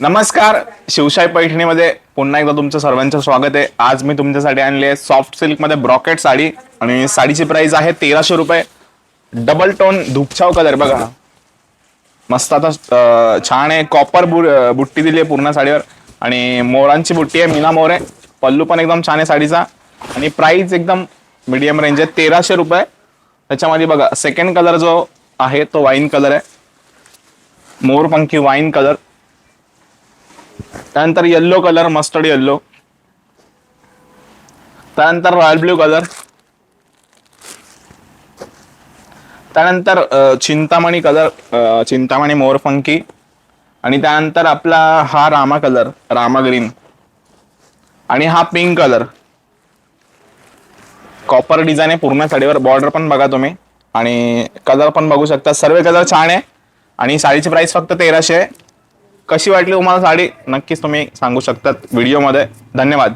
नमस्कार शिवशाही पैठणीमध्ये पुन्हा एकदा तुमचं सर्वांचं स्वागत आहे. आज मी तुमच्यासाठी आणले सॉफ्ट सिल्कमध्ये ब्रॉकेट साडी आणि साडीची प्राइस आहे तेराशे रुपये. डबल टोन धुपछाव कलर बघा. मस्त आता छान आहे. कॉपर बुट्टी दिली आहे पूर्ण साडीवर. आणि मोरांची बुट्टी आहे मीना मोर आहे. पल्लू पण एकदम छान आहे साडीचा. आणि प्राइस एकदम मीडियम रेंज आहे तेराशे रुपये. त्याच्यामध्ये बघा सेकंड कलर जो आहे तो वाईन कलर आहे. मोरपंखी वाईन कलर त्यानंतर येल्लो कलर मस्टर्ड येल्लो त्यानंतर रॉयल ब्ल्यू कलर त्यानंतर चिंतामणी कलर चिंतामणी मोरफंकी आणि त्यानंतर आपला हा रामा कलर रामा ग्रीन आणि हा पिंक कलर कॉपर डिझाईन आहे पूर्ण साडीवर. बॉर्डर पण बघा तुम्ही. आणि कलर पण बघू शकता. सर्व कलर छान आहे. आणि साडीची प्राइस फक्त तेराशे आहे. कशी वाटली तुम्हाला साडी? नक्कीच तुम्ही सांगू शकतात व्हिडिओमध्ये. धन्यवाद.